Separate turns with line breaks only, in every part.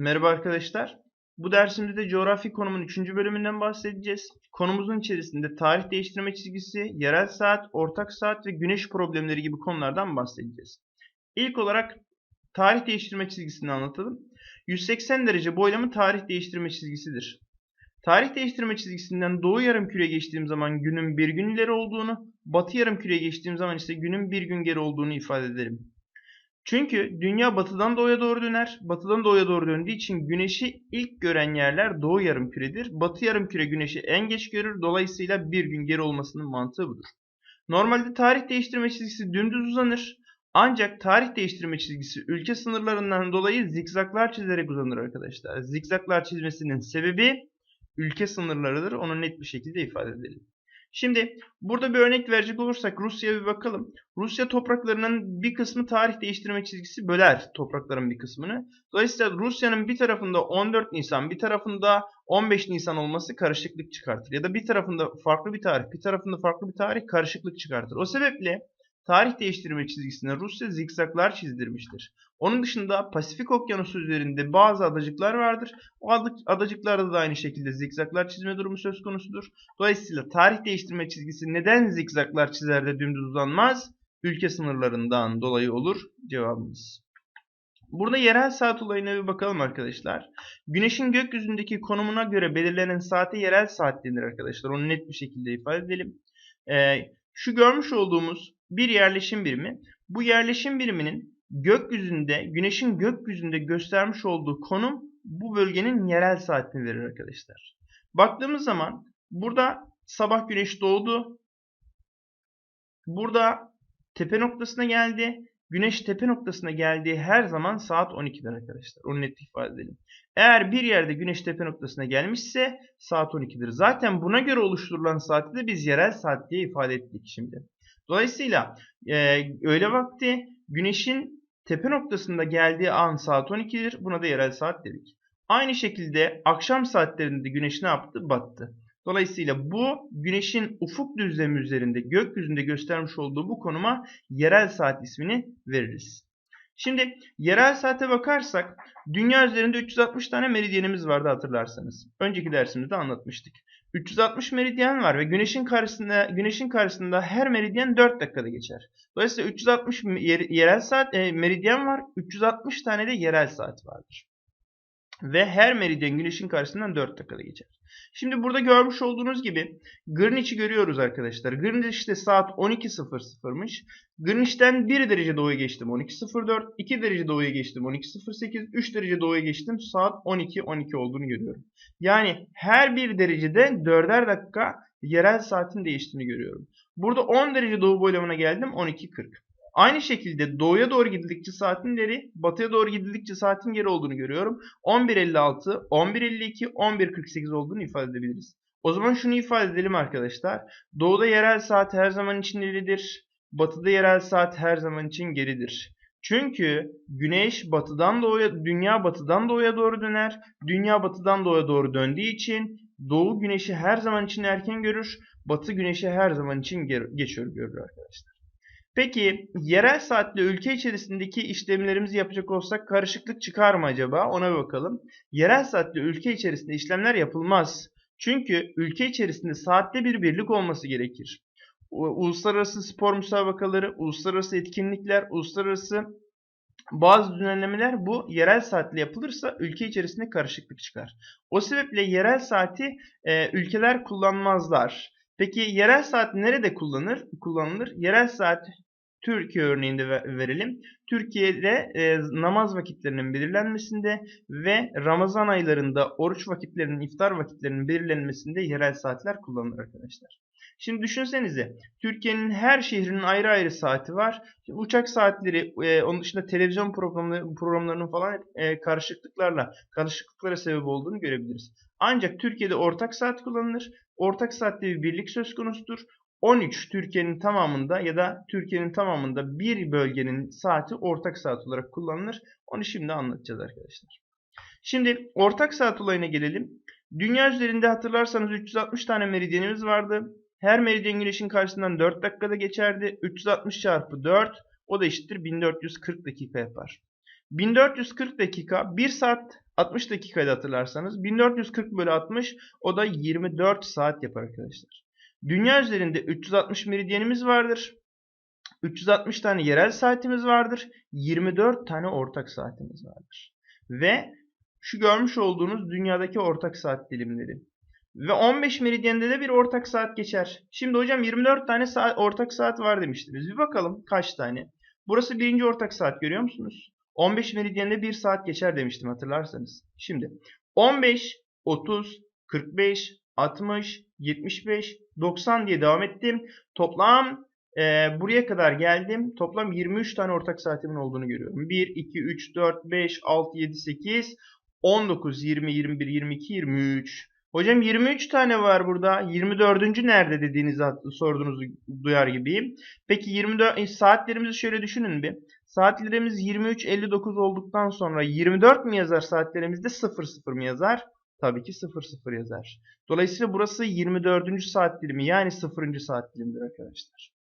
Merhaba arkadaşlar. Bu dersimizde de coğrafi konumun 3. bölümünden bahsedeceğiz. Konumuzun içerisinde tarih değiştirme çizgisi, yerel saat, ortak saat ve güneş problemleri gibi konulardan bahsedeceğiz. İlk olarak tarih değiştirme çizgisini anlatalım. 180 derece boylamı tarih değiştirme çizgisidir. Tarih değiştirme çizgisinden doğu yarımküreye geçtiğim zaman günün bir gün ileri olduğunu, batı yarımküreye geçtiğim zaman ise günün bir gün geri olduğunu ifade ederim. Çünkü dünya batıdan doğuya doğru döner. Batıdan doğuya doğru döndüğü için güneşi ilk gören yerler doğu yarımküredir. Batı yarımküre güneşi en geç görür. Dolayısıyla bir gün geri olmasının mantığı budur. Normalde tarih değiştirme çizgisi dümdüz uzanır. Ancak tarih değiştirme çizgisi ülke sınırlarından dolayı zikzaklar çizerek uzanır arkadaşlar. Zikzaklar çizmesinin sebebi ülke sınırlarıdır. Onu net bir şekilde ifade edelim. Şimdi burada bir örnek verecek olursak Rusya'ya bir bakalım. Rusya topraklarının bir kısmı tarih değiştirme çizgisi böler toprakların bir kısmını. Dolayısıyla Rusya'nın bir tarafında 14 Nisan, bir tarafında 15 Nisan olması karışıklık çıkartır. Ya da bir tarafında farklı bir tarih, bir tarafında farklı bir tarih karışıklık çıkartır. O sebeple tarih değiştirme çizgisine Rusya zikzaklar çizdirmiştir. Onun dışında Pasifik Okyanusu üzerinde bazı adacıklar vardır. O adacıklarda da aynı şekilde zikzaklar çizme durumu söz konusudur. Dolayısıyla tarih değiştirme çizgisi neden zikzaklar çizer de dümdüz uzanmaz? Ülke sınırlarından dolayı olur cevabımız. Burada yerel saat olayına bir bakalım arkadaşlar. Güneşin gökyüzündeki konumuna göre belirlenen saate yerel saat denir arkadaşlar. Onu net bir şekilde ifade edelim. Ee, şu görmüş olduğumuz bir yerleşim birimi. Bu yerleşim biriminin gökyüzünde, güneşin gökyüzünde göstermiş olduğu konum bu bölgenin yerel saatini verir arkadaşlar. Baktığımız zaman burada sabah güneş doğdu. Burada tepe noktasına geldi. Güneş tepe noktasına geldiği her zaman saat 12'den arkadaşlar. Onu net ifade edelim. Eğer bir yerde güneş tepe noktasına gelmişse saat 12'dir. Zaten buna göre oluşturulan saati de biz yerel saat diye ifade ettik şimdi. Dolayısıyla e, öğle vakti güneşin tepe noktasında geldiği an saat 12'dir. Buna da yerel saat dedik. Aynı şekilde akşam saatlerinde güneş ne yaptı? Battı. Dolayısıyla bu güneşin ufuk düzlemi üzerinde gökyüzünde göstermiş olduğu bu konuma yerel saat ismini veririz. Şimdi yerel saate bakarsak dünya üzerinde 360 tane meridyenimiz vardı hatırlarsanız. Önceki dersimizde anlatmıştık. 360 meridyen var ve güneşin karşısında güneşin karşısında her meridyen 4 dakikada geçer. Dolayısıyla 360 yer, yerel saat e, meridyen var. 360 tane de yerel saat vardır. Ve her meridyen güneşin karşısından 4 dakikada geçer. Şimdi burada görmüş olduğunuz gibi Greenwich'i görüyoruz arkadaşlar. Greenwich'te saat 12.00'mış. Greenwich'ten 1 derece doğuya geçtim 12.04, 2 derece doğuya geçtim 12.08, 3 derece doğuya geçtim saat 12.12 olduğunu görüyorum. Yani her bir derecede 4'er dakika yerel saatin değiştiğini görüyorum. Burada 10 derece doğu boylamına geldim 12.40. Aynı şekilde doğuya doğru gidildikçe saatin ileri, batıya doğru gidildikçe saatin geri olduğunu görüyorum. 11.56, 11.52, 11.48 olduğunu ifade edebiliriz. O zaman şunu ifade edelim arkadaşlar. Doğuda yerel saat her zaman için ileridir. Batıda yerel saat her zaman için geridir. Çünkü güneş batıdan doğuya, dünya batıdan doğuya doğru döner. Dünya batıdan doğuya doğru döndüğü için doğu güneşi her zaman için erken görür. Batı güneşi her zaman için geçiyor görür arkadaşlar. Peki yerel saatle ülke içerisindeki işlemlerimizi yapacak olsak karışıklık çıkar mı acaba? Ona bir bakalım. Yerel saatle ülke içerisinde işlemler yapılmaz. Çünkü ülke içerisinde saatte bir birlik olması gerekir. Uluslararası spor müsabakaları, uluslararası etkinlikler, uluslararası bazı düzenlemeler bu yerel saatle yapılırsa ülke içerisinde karışıklık çıkar. O sebeple yerel saati e, ülkeler kullanmazlar. Peki yerel saat nerede kullanır? kullanılır? Yerel saat Türkiye örneğinde verelim. Türkiye'de e, namaz vakitlerinin belirlenmesinde ve Ramazan aylarında oruç vakitlerinin, iftar vakitlerinin belirlenmesinde yerel saatler kullanılır arkadaşlar. Şimdi düşünsenize Türkiye'nin her şehrinin ayrı ayrı saati var. Şimdi uçak saatleri, e, onun dışında televizyon programları, programlarının falan e, karışıklıklarla, karışıklıklara sebep olduğunu görebiliriz. Ancak Türkiye'de ortak saat kullanılır. Ortak saatte bir birlik söz konusudur. 13 Türkiye'nin tamamında ya da Türkiye'nin tamamında bir bölgenin saati ortak saat olarak kullanılır. Onu şimdi anlatacağız arkadaşlar. Şimdi ortak saat olayına gelelim. Dünya üzerinde hatırlarsanız 360 tane meridyenimiz vardı. Her meridyen güneşin karşısından 4 dakikada geçerdi. 360 çarpı 4 o da eşittir 1440 dakika yapar. 1440 dakika 1 saat 60 dakikaydı hatırlarsanız. 1440 bölü 60 o da 24 saat yapar arkadaşlar. Dünya üzerinde 360 meridyenimiz vardır. 360 tane yerel saatimiz vardır. 24 tane ortak saatimiz vardır. Ve şu görmüş olduğunuz dünyadaki ortak saat dilimleri. Ve 15 meridyende de bir ortak saat geçer. Şimdi hocam 24 tane saat, ortak saat var demiştiniz. Bir bakalım kaç tane. Burası birinci ortak saat görüyor musunuz? 15 meridyende 1 saat geçer demiştim hatırlarsanız. Şimdi 15, 30, 45, 60, 75, 90 diye devam ettim. Toplam e, buraya kadar geldim. Toplam 23 tane ortak saatimin olduğunu görüyorum. 1, 2, 3, 4, 5, 6, 7, 8, 19, 20, 21, 22, 23. Hocam 23 tane var burada. 24. nerede dediğinizi sorduğunuzu duyar gibiyim. Peki 24 saatlerimizi şöyle düşünün bir. Saatlerimiz 23.59 olduktan sonra 24 mi yazar saatlerimizde 00 mi yazar? Tabii ki 00 yazar. Dolayısıyla burası 24. saat dilimi yani 0. saat dilimidir arkadaşlar.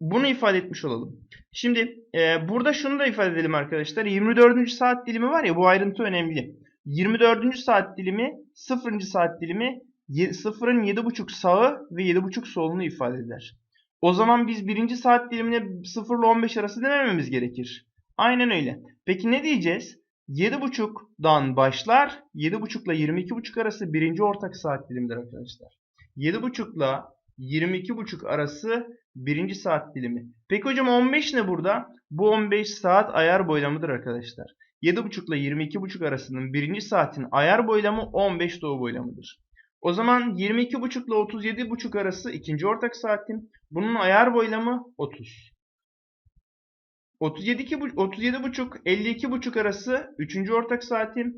Bunu ifade etmiş olalım. Şimdi e, burada şunu da ifade edelim arkadaşlar. 24. saat dilimi var ya bu ayrıntı önemli. 24. saat dilimi 0. saat dilimi 0'ın 7.5 sağı ve 7.5 solunu ifade eder. O zaman biz birinci saat dilimine 0 ile 15 arası demememiz gerekir. Aynen öyle. Peki ne diyeceğiz? 7.5'dan başlar. 7.5 ile 22.5 arası birinci ortak saat dilimdir arkadaşlar. 7.5 ile 22.5 arası birinci saat dilimi. Peki hocam 15 ne burada? Bu 15 saat ayar boylamıdır arkadaşlar. 7.5 ile 22.5 arasının birinci saatin ayar boylamı 15 doğu boylamıdır. O zaman 22.5 ile 37.5 arası ikinci ortak saatim. Bunun ayar boylamı 30. 37.5 37.5 52.5 arası üçüncü ortak saatim.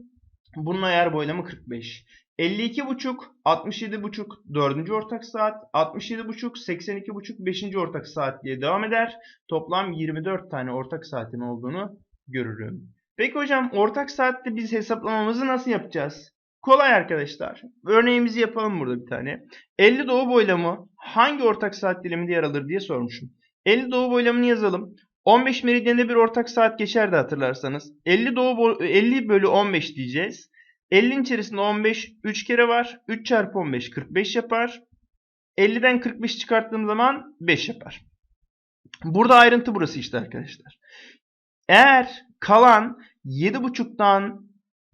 Bunun ayar boylamı 45. 52.5 67.5 dördüncü ortak saat. 67.5 82.5 beşinci ortak saat diye devam eder. Toplam 24 tane ortak saatim olduğunu görürüm. Peki hocam ortak saatte biz hesaplamamızı nasıl yapacağız? Kolay arkadaşlar. Örneğimizi yapalım burada bir tane. 50 doğu boylamı hangi ortak saat diliminde yer alır diye sormuşum. 50 doğu boylamını yazalım. 15 meridyende bir ortak saat geçerdi hatırlarsanız. 50 doğu 50 bölü 15 diyeceğiz. 50'nin içerisinde 15 3 kere var. 3 çarpı 15 45 yapar. 50'den 45 çıkarttığım zaman 5 yapar. Burada ayrıntı burası işte arkadaşlar. Eğer kalan 7.5'tan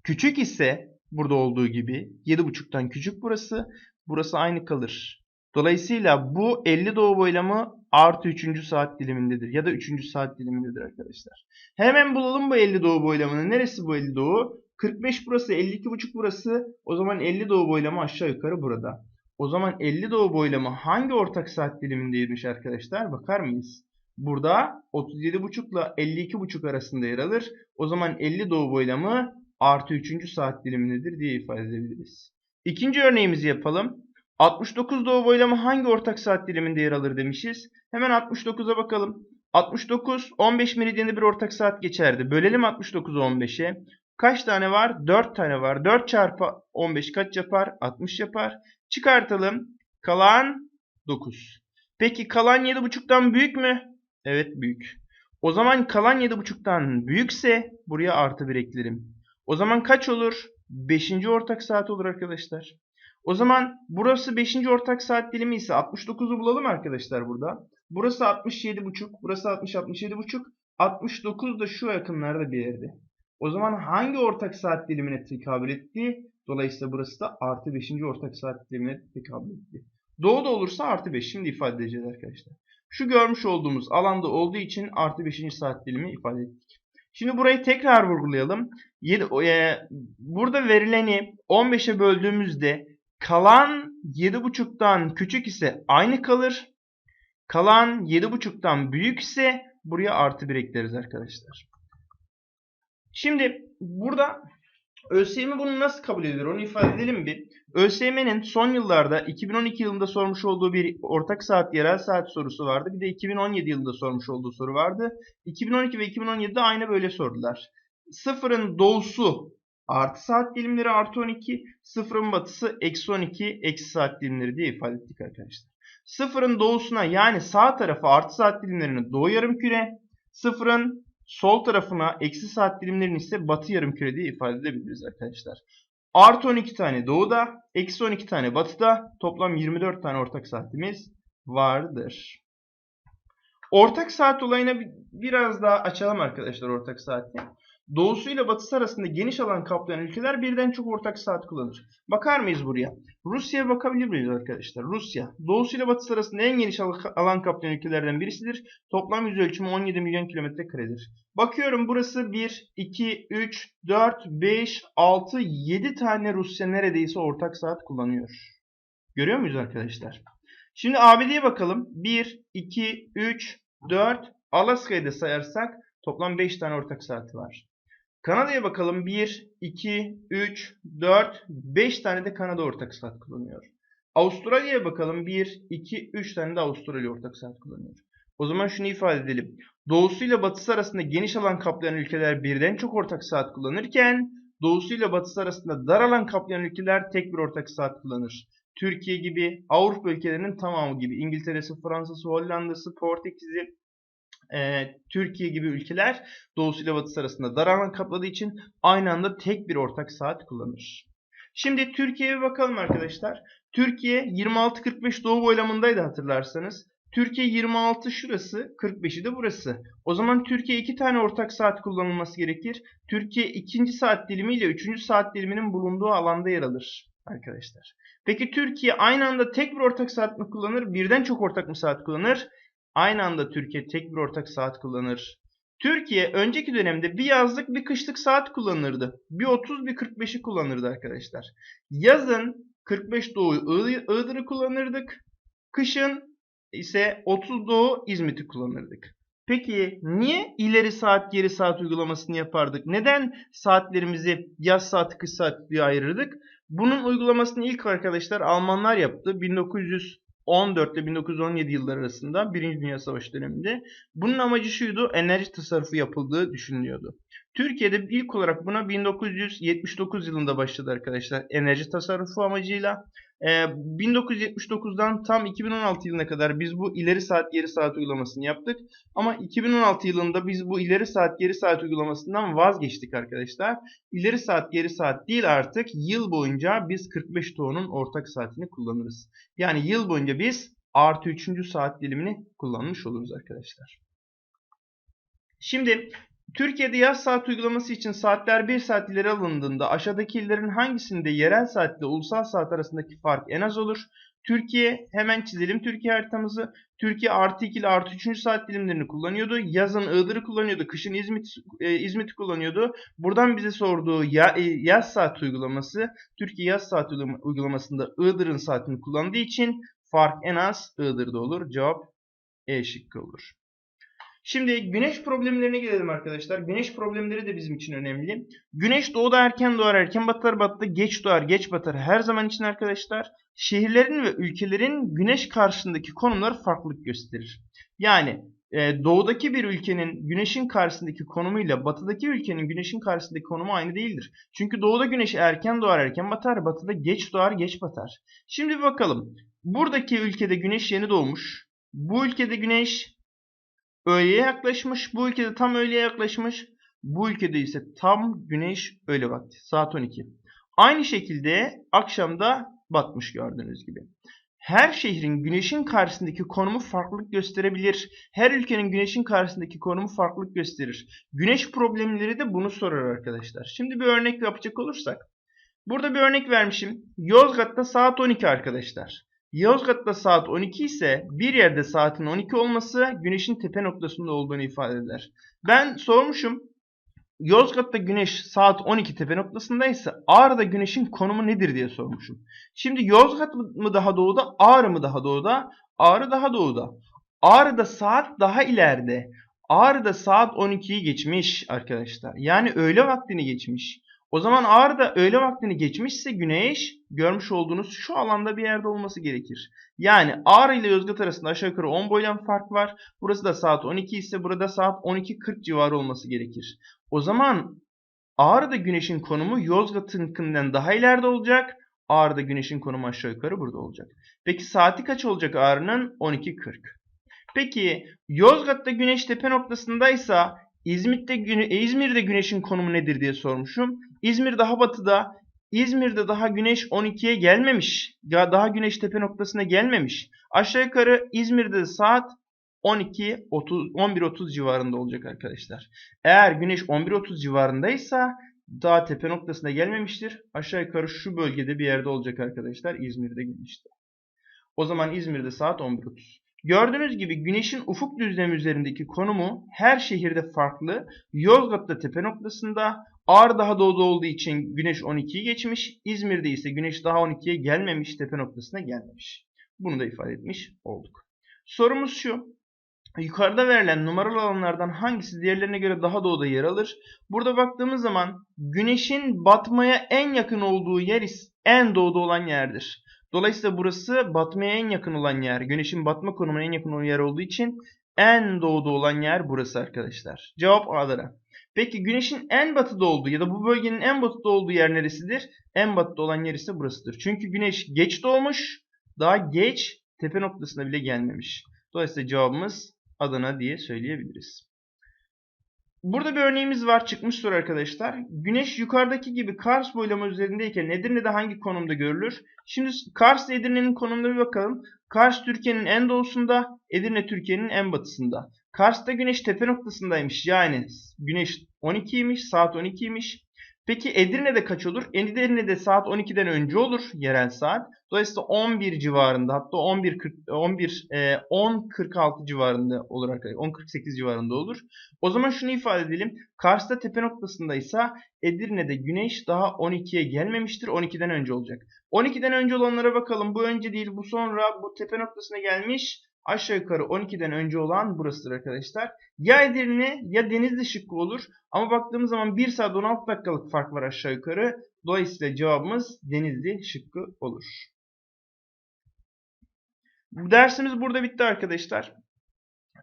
küçük ise burada olduğu gibi 7.5'tan küçük burası. Burası aynı kalır. Dolayısıyla bu 50 doğu boylamı artı 3. saat dilimindedir. Ya da 3. saat dilimindedir arkadaşlar. Hemen bulalım bu 50 doğu boylamını. Neresi bu 50 doğu? 45 burası, 52.5 burası. O zaman 50 doğu boylamı aşağı yukarı burada. O zaman 50 doğu boylamı hangi ortak saat dilimindeymiş arkadaşlar? Bakar mıyız? Burada 37.5 ile 52.5 arasında yer alır. O zaman 50 doğu boylamı artı 3. saat dilimindedir diye ifade edebiliriz. İkinci örneğimizi yapalım. 69 doğu boylamı hangi ortak saat diliminde yer alır demişiz. Hemen 69'a bakalım. 69 15 meridyende bir ortak saat geçerdi. Bölelim 69'u 15'e. Kaç tane var? 4 tane var. 4 çarpı 15 kaç yapar? 60 yapar. Çıkartalım. Kalan 9. Peki kalan 7.5'tan büyük mü? Evet büyük. O zaman kalan 7.5'tan büyükse buraya artı 1 eklerim. O zaman kaç olur? 5. ortak saat olur arkadaşlar. O zaman burası 5. ortak saat dilimi ise 69'u bulalım arkadaşlar burada. Burası 67.5, burası 60 67.5, 69 da şu yakınlarda bir yerde. O zaman hangi ortak saat dilimine tekabül etti? Dolayısıyla burası da artı 5. ortak saat dilimine tekabül etti. Doğu da olursa artı 5. Şimdi ifade edeceğiz arkadaşlar. Şu görmüş olduğumuz alanda olduğu için artı 5. saat dilimi ifade ettik. Şimdi burayı tekrar vurgulayalım. 7, e, burada verileni 15'e böldüğümüzde kalan 7.5'tan küçük ise aynı kalır. Kalan 7.5'tan büyük ise buraya artı 1 ekleriz arkadaşlar. Şimdi burada ÖSYM bunu nasıl kabul ediyor onu ifade edelim bir. ÖSYM'nin son yıllarda 2012 yılında sormuş olduğu bir ortak saat yerel saat sorusu vardı. Bir de 2017 yılında sormuş olduğu soru vardı. 2012 ve 2017'de aynı böyle sordular. Sıfırın doğusu artı saat dilimleri artı 12, sıfırın batısı eksi 12 eksi saat dilimleri diye ifade ettik arkadaşlar. Sıfırın doğusuna yani sağ tarafı artı saat dilimlerini doğu yarım küre, sıfırın Sol tarafına eksi saat dilimlerini ise batı yarımküre diye ifade edebiliriz arkadaşlar. Artı 12 tane doğuda, eksi 12 tane batıda toplam 24 tane ortak saatimiz vardır. Ortak saat olayına bi- biraz daha açalım arkadaşlar ortak saati. Doğusu ile batısı arasında geniş alan kaplayan ülkeler birden çok ortak saat kullanır. Bakar mıyız buraya? Rusya'ya bakabilir miyiz arkadaşlar? Rusya, doğusu ile batısı arasında en geniş al- alan kaplayan ülkelerden birisidir. Toplam yüz ölçümü 17 milyon kilometre karedir. Bakıyorum burası 1, 2, 3, 4, 5, 6, 7 tane Rusya neredeyse ortak saat kullanıyor. Görüyor muyuz arkadaşlar? Şimdi ABD'ye bakalım. 1, 2, 3, 4, Alaska'yı da sayarsak toplam 5 tane ortak saati var. Kanada'ya bakalım. 1, 2, 3, 4, 5 tane de Kanada ortak saat kullanıyor. Avustralya'ya bakalım. 1, 2, 3 tane de Avustralya ortak saat kullanıyor. O zaman şunu ifade edelim. Doğusuyla batısı arasında geniş alan kaplayan ülkeler birden çok ortak saat kullanırken doğusuyla batısı arasında dar alan kaplayan ülkeler tek bir ortak saat kullanır. Türkiye gibi Avrupa ülkelerinin tamamı gibi İngiltere'si, Fransa'sı, Hollanda'sı, Portekiz'i, e, Türkiye gibi ülkeler doğusuyla batısı arasında dar alan kapladığı için aynı anda tek bir ortak saat kullanır. Şimdi Türkiye'ye bakalım arkadaşlar. Türkiye 26-45 doğu boylamındaydı hatırlarsanız. Türkiye 26 şurası, 45'i de burası. O zaman Türkiye iki tane ortak saat kullanılması gerekir. Türkiye ikinci saat dilimi ile üçüncü saat diliminin bulunduğu alanda yer alır arkadaşlar. Peki Türkiye aynı anda tek bir ortak saat mi kullanır? Birden çok ortak mı saat kullanır? Aynı anda Türkiye tek bir ortak saat kullanır. Türkiye önceki dönemde bir yazlık bir kışlık saat kullanırdı. Bir 30 bir 45'i kullanırdı arkadaşlar. Yazın 45 doğu Iğ- Iğdır'ı kullanırdık. Kışın ise 30 doğu İzmit'i kullanırdık. Peki niye ileri saat geri saat uygulamasını yapardık? Neden saatlerimizi yaz saati kış saati diye ayırırdık? Bunun uygulamasını ilk arkadaşlar Almanlar yaptı. 1914 ile 1917 yılları arasında Birinci Dünya Savaşı döneminde. Bunun amacı şuydu, enerji tasarrufu yapıldığı düşünülüyordu. Türkiye'de ilk olarak buna 1979 yılında başladı arkadaşlar enerji tasarrufu amacıyla. Ee, 1979'dan tam 2016 yılına kadar biz bu ileri saat geri saat uygulamasını yaptık. Ama 2016 yılında biz bu ileri saat geri saat uygulamasından vazgeçtik arkadaşlar. İleri saat geri saat değil artık yıl boyunca biz 45 doğunun ortak saatini kullanırız. Yani yıl boyunca biz artı 3. saat dilimini kullanmış oluruz arkadaşlar. Şimdi Türkiye'de yaz saat uygulaması için saatler 1 saat ileri alındığında aşağıdaki illerin hangisinde yerel saatle ulusal saat arasındaki fark en az olur? Türkiye hemen çizelim Türkiye haritamızı. Türkiye artı 2 ile artı 3. saat dilimlerini kullanıyordu. Yazın Iğdır'ı kullanıyordu. Kışın İzmit, e, İzmit'i kullanıyordu. Buradan bize sorduğu ya, e, yaz saat uygulaması Türkiye yaz saat uygulama- uygulamasında Iğdır'ın saatini kullandığı için fark en az Iğdır'da olur. Cevap E şıkkı olur. Şimdi güneş problemlerine gelelim arkadaşlar. Güneş problemleri de bizim için önemli. Güneş doğuda erken doğar, erken batar, batıda geç doğar, geç batar. Her zaman için arkadaşlar şehirlerin ve ülkelerin güneş karşısındaki konumları farklılık gösterir. Yani e, doğudaki bir ülkenin güneşin karşısındaki konumuyla batıdaki ülkenin güneşin karşısındaki konumu aynı değildir. Çünkü doğuda güneş erken doğar, erken batar, batıda geç doğar, geç batar. Şimdi bir bakalım. Buradaki ülkede güneş yeni doğmuş. Bu ülkede güneş öğleye yaklaşmış. Bu ülkede tam öğleye yaklaşmış. Bu ülkede ise tam güneş öğle vakti. Saat 12. Aynı şekilde akşamda batmış gördüğünüz gibi. Her şehrin güneşin karşısındaki konumu farklılık gösterebilir. Her ülkenin güneşin karşısındaki konumu farklılık gösterir. Güneş problemleri de bunu sorar arkadaşlar. Şimdi bir örnek yapacak olursak. Burada bir örnek vermişim. Yozgat'ta saat 12 arkadaşlar. Yozgat'ta saat 12 ise bir yerde saatin 12 olması güneşin tepe noktasında olduğunu ifade eder. Ben sormuşum. Yozgat'ta güneş saat 12 tepe noktasındaysa Ağrı'da güneşin konumu nedir diye sormuşum. Şimdi Yozgat mı daha doğuda, Ağrı mı daha doğuda? Ağrı daha doğuda. Ağrı'da saat daha ileride. Ağrı'da saat 12'yi geçmiş arkadaşlar. Yani öğle vaktini geçmiş. O zaman Ağrı'da öğle vaktini geçmişse güneş görmüş olduğunuz şu alanda bir yerde olması gerekir. Yani Ağrı ile Yozgat arasında aşağı yukarı 10 boydan fark var. Burası da saat 12 ise burada saat 12.40 civarı olması gerekir. O zaman Ağrı'da güneşin konumu Yozgat'ınkinden daha ileride olacak. Ağrı'da güneşin konumu aşağı yukarı burada olacak. Peki saati kaç olacak Ağrı'nın? 12.40. Peki Yozgat'ta güneş tepe noktasındaysa İzmit'te güne- e, İzmir'de güneşin konumu nedir diye sormuşum. İzmir daha batıda. İzmir'de daha güneş 12'ye gelmemiş. Ya daha güneş tepe noktasına gelmemiş. Aşağı yukarı İzmir'de de saat 12 30 11.30 civarında olacak arkadaşlar. Eğer güneş 11.30 civarındaysa daha tepe noktasına gelmemiştir. Aşağı yukarı şu bölgede bir yerde olacak arkadaşlar. İzmir'de güneşte. O zaman İzmir'de saat 11.30. Gördüğünüz gibi güneşin ufuk düzlemi üzerindeki konumu her şehirde farklı. Yozgat'ta tepe noktasında, Ağrı daha doğuda olduğu için güneş 12'yi geçmiş. İzmir'de ise güneş daha 12'ye gelmemiş, tepe noktasına gelmemiş. Bunu da ifade etmiş olduk. Sorumuz şu. Yukarıda verilen numaralı alanlardan hangisi diğerlerine göre daha doğuda yer alır? Burada baktığımız zaman güneşin batmaya en yakın olduğu yer en doğuda olan yerdir. Dolayısıyla burası batmaya en yakın olan yer. Güneşin batma konumuna en yakın olan yer olduğu için en doğuda olan yer burası arkadaşlar. Cevap A'lara. Peki güneşin en batıda olduğu ya da bu bölgenin en batıda olduğu yer neresidir? En batıda olan yer ise burasıdır. Çünkü güneş geç doğmuş, daha geç tepe noktasına bile gelmemiş. Dolayısıyla cevabımız Adana diye söyleyebiliriz. Burada bir örneğimiz var çıkmış soru arkadaşlar. Güneş yukarıdaki gibi Kars boylama üzerindeyken Edirne'de hangi konumda görülür? Şimdi Kars Edirne'nin konumuna bir bakalım. Kars Türkiye'nin en doğusunda, Edirne Türkiye'nin en batısında. Kars'ta güneş tepe noktasındaymış. Yani güneş 12'ymiş, saat 12'ymiş. Peki Edirne'de kaç olur? Edirne'de saat 12'den önce olur yerel saat. Dolayısıyla 11 civarında hatta 11 40 11 e, 10.46 civarında olur arkadaşlar. 10.48 civarında olur. O zaman şunu ifade edelim. Kars'ta tepe noktasındaysa Edirne'de güneş daha 12'ye gelmemiştir. 12'den önce olacak. 12'den önce olanlara bakalım. Bu önce değil bu sonra bu tepe noktasına gelmiş. Aşağı yukarı 12'den önce olan burasıdır arkadaşlar. Ya Edirne ya Denizli şıkkı olur. Ama baktığımız zaman 1 saat 16 dakikalık fark var aşağı yukarı. Dolayısıyla cevabımız Denizli şıkkı olur. Bu dersimiz burada bitti arkadaşlar.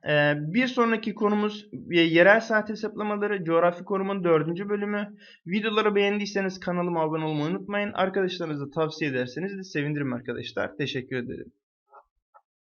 Ee, bir sonraki konumuz e, yerel saat hesaplamaları, coğrafi konumun dördüncü bölümü. Videoları beğendiyseniz kanalıma abone olmayı unutmayın. Arkadaşlarınıza tavsiye ederseniz de sevinirim arkadaşlar. Teşekkür ederim.